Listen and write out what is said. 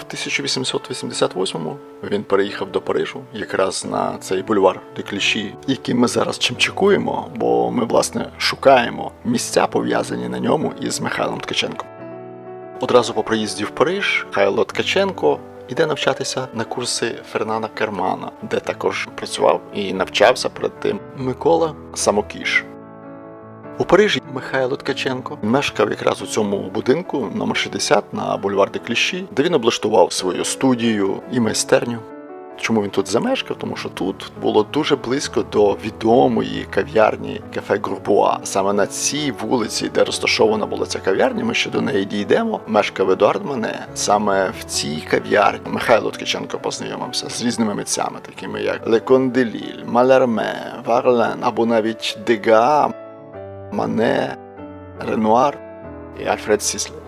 В 1888-му він переїхав до Парижу, якраз на цей бульвар де Кліші, який ми зараз чимчикуємо, бо ми, власне, шукаємо місця, пов'язані на ньому із Михайлом Ткаченком. Одразу по приїзді в Париж Михайло Ткаченко іде навчатися на курси Фернана Кермана, де також працював і навчався перед тим Микола Самокіш. У Парижі Михайло Ткаченко мешкав якраз у цьому будинку номер 60 на бульвар де Кліші, де він облаштував свою студію і майстерню. Чому він тут замешкав? Тому що тут було дуже близько до відомої кав'ярні кафе Грубуа. Саме на цій вулиці, де розташована була ця кав'ярня, ми ще до неї дійдемо. Мешкав Едуард Мане. Саме в цій кав'ярні Михайло Ткаченко познайомився з різними митцями, такими як Леконделіль, Малярме, Варлен або навіть Дега, Мане, Ренуар і Альфред Сіслер.